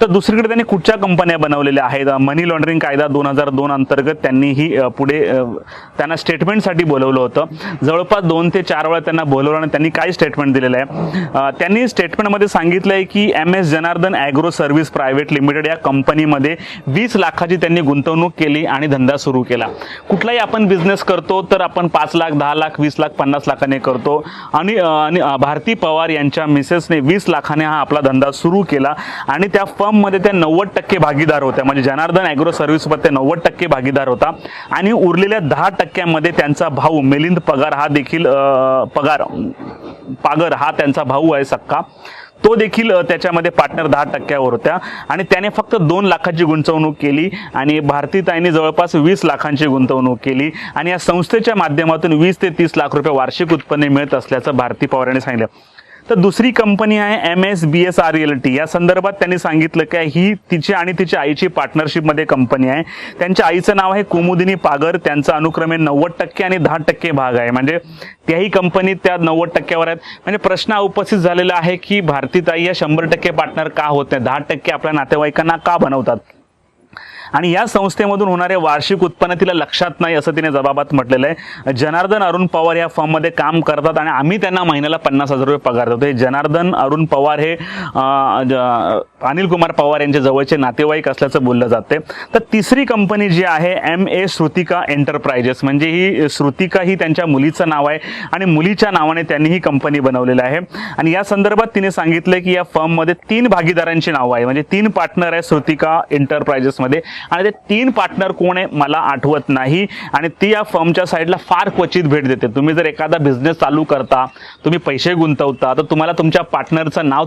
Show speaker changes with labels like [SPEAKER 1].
[SPEAKER 1] तर दुसरीकडे त्यांनी कुठच्या कंपन्या बनवलेल्या आहेत? मनी लॉन्ड्रिंग कायदा दोन हजार दोन अंतर्गत त्यांनी ही पुढे त्यांना स्टेटमेंटसाठी बोलवलं होतं. जवळपास दोन ते चार वेळा त्यांना बोलवलं आणि त्यांनी काय स्टेटमेंट दिलेलं आहे? त्यांनी स्टेटमेंटमध्ये सांगितलं आहे की M S Janardhan agro service private limited या कंपनीमध्ये वीस लाखाची त्यांनी गुंतवणूक केली आणि धंदा सुरू केला. कुठलाही आपण बिझनेस करतो तर आपण पाच लाख दहा लाख वीस लाख पन्नास लाखाने करतो. आणि भारती पवार यांच्या मिसेसने वीस लाखाने हा आपला धंदा सुरू केला आणि त्या फॉर्ममध्ये त्या नव्वद टक्के भागीदार होत्या. म्हणजे जनार्दन ॲग्रो सर्व्हिसमध्ये त्या नव्वद टक्के भागीदार होता. आणि उरलेल्या दहा टक्क्यामध्ये त्यांचा भाऊ मिलिंद पगार हा देखील पगार पागर हा त्यांचा भाऊ आहे सक्का. तो देखील त्याच्यामध्ये पार्टनर दहा टक्क्यावर होत्या. आणि त्याने फक्त दोन लाखाची गुंतवणूक केली आणि भारतीताईने जवळपास वीस लाखांची गुंतवणूक केली. आणि या संस्थेच्या माध्यमातून वीस ते तीस लाख रुपये वार्षिक उत्पन्न मिळत असल्याचं भारती पवार यांनी सांगितलं. तर दुसरी कंपनी आहे M S B S R L T. या संदर्भात त्यांनी सांगितलं की ही तिची आणि तिच्या आईची पार्टनरशिपमध्ये कंपनी आहे. त्यांच्या आईचं नाव आहे कुमुदिनी पागर. त्यांचा अनुक्रमे नव्वद टक्के आणि दहा टक्के भाग आहे. म्हणजे त्याही कंपनीत त्या नव्वद टक्क्यावर आहेत. म्हणजे प्रश्न उपस्थित झालेला आहे की भारतीताई या शंभर टक्के पार्टनर का होत नाही? दहा टक्के आपल्या नातेवाईकांना का बनवतात? आणि या संस्थेमधून होणारे वार्षिक उत्पन्न तिला लक्षात नाही असं तिने जबाबात म्हटलेलं आहे. जनार्दन अरुण पवार या फॉर्ममध्ये काम करतात आणि आम्ही त्यांना महिन्याला पन्नास हजार रुपये पगार देतो. हे जनार्दन अरुण पवार हे अनिल कुमार पवार यांच्या जवळचे नातेवाईक असल्याचं बोललं जाते तर तिसरी कंपनी जी आहे एम ए श्रुतिका एंटरप्राइजेस म्हणजे ही श्रुतिका ही त्यांच्या मुलीचं नाव आहे आणि मुलीच्या नावाने त्यांनी ही कंपनी बनवलेली आहे. आणि या संदर्भात तिने सांगितलं की या फर्ममध्ये तीन भागीदारांची नावं आहे. म्हणजे तीन पार्टनर आहे श्रुतिका एंटरप्राइजेसमध्ये आणि ते तीन पार्टनर कोण आहे मला आठवत नाही. आणि ती या फर्मच्या साईडला फार क्वचित भेट देते. तुम्ही जर एखादा बिझनेस चालू करता तुम्ही पैसे गुंतवता तर तुम्हाला तुमच्या पार्टनरचं नाव